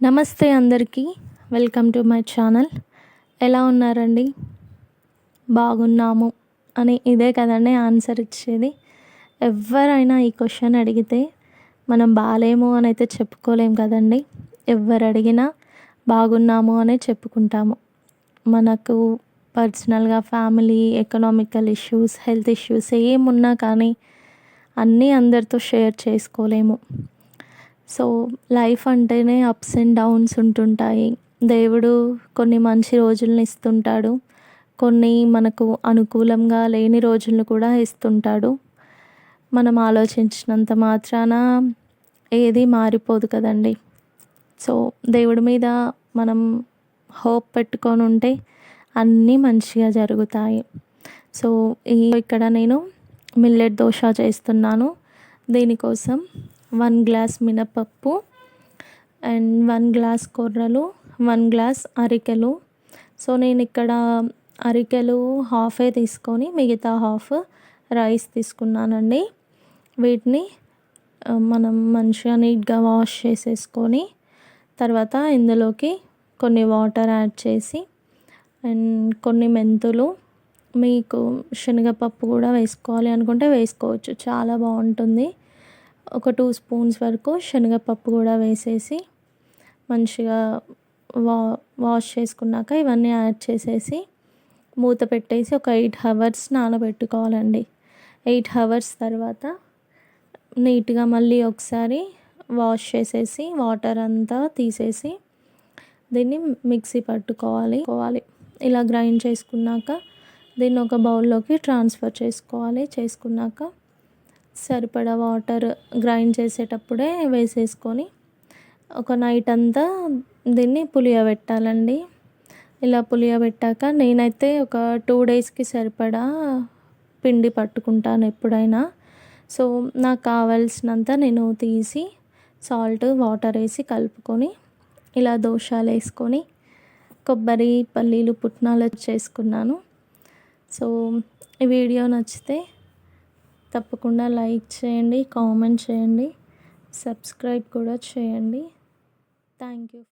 నమస్తే అందరికీ. Welcome to my channel ఎలా ఉన్నారండి? బాగున్నాము అని ఇదే కదండి ఆన్సర్ ఇచ్చేది. ఎవరైనా ఈ క్వశ్చన్ అడిగితే మనం బాగాలేము అని అయితే చెప్పుకోలేం కదండి. ఎవరు అడిగినా బాగున్నాము అనే చెప్పుకుంటాము. మనకు పర్సనల్గా family economical issues health issues ఏమున్నా కానీ అన్నీ అందరితో షేర్ చేసుకోలేము. సో లైఫ్ అంటేనే అప్స్ అండ్ డౌన్స్ ఉంటుంటాయి. దేవుడు కొన్ని మంచి రోజులను ఇస్తుంటాడు. కొన్ని మనకు అనుకూలంగా లేని రోజులను కూడా ఇస్తుంటాడు. మనం ఆలోచించినంత మాత్రాన ఏది మారిపోదు కదండి. సో దేవుడి మీద మనం హోప్ పెట్టుకొని ఉంటే అన్నీ మంచిగా జరుగుతాయి. సో ఈ ఇక్కడ నేను మిల్లెట్ దోశ చేస్తున్నాను. దీనికోసం వన్ గ్లాస్ మినపప్పు అండ్ వన్ గ్లాస్ కొర్రలు వన్ గ్లాస్ అరికెలు. సో నేను ఇక్కడ అరికెలు హాఫే తీసుకొని మిగతా హాఫ్ రైస్ తీసుకున్నానండి. వీటిని మనం మంచిగా నీట్గా వాష్ చేసేసుకొని తర్వాత ఇందులోకి కొన్ని వాటర్ యాడ్ చేసి అండ్ కొన్ని మెంతులు. మీకు శనగపప్పు కూడా వేసుకోవాలి అనుకుంటే వేసుకోవచ్చు చాలా బాగుంటుంది. ఒక టూ స్పూన్స్ వరకు శనగపప్పు కూడా వేసేసి మంచిగా వా వాష్ చేసుకున్నాక ఇవన్నీ యాడ్ చేసేసి మూత పెట్టేసి ఒక ఎయిట్ హవర్స్ నానబెట్టుకోవాలండి. ఎయిట్ హవర్స్ తర్వాత నీట్గా మళ్ళీ ఒకసారి వాష్ చేసేసి వాటర్ అంతా తీసేసి దీన్ని మిక్సీ పట్టుకోవాలి. పోవాలి ఇలా గ్రైండ్ చేసుకున్నాక దీన్ని ఒక బౌల్లోకి ట్రాన్స్ఫర్ చేసుకోవాలి. చేసుకున్నాక సరిపడా వాటర్ గ్రైండ్ చేసేటప్పుడే వేసేసుకొని ఒక నైట్ అంతా దీన్ని పులియబెట్టాలండి ఇలా పులియబెట్టాక నేనైతే ఒక టూ డేస్కి సరిపడా పిండి పట్టుకుంటాను ఎప్పుడైనా. సో నాకు కావాల్సినంత నేను తీసి సాల్ట్ వాటర్ వేసి కలుపుకొని ఇలా దోషాలు వేసుకొని కొబ్బరి పల్లీలు పుట్నాలు చేసుకున్నాను. సో ఈ వీడియో నచ్చితే తప్పకుండా లైక్ చేయండి కామెంట్ చేయండి సబ్స్క్రైబ్ కూడా చేయండి. Thank you.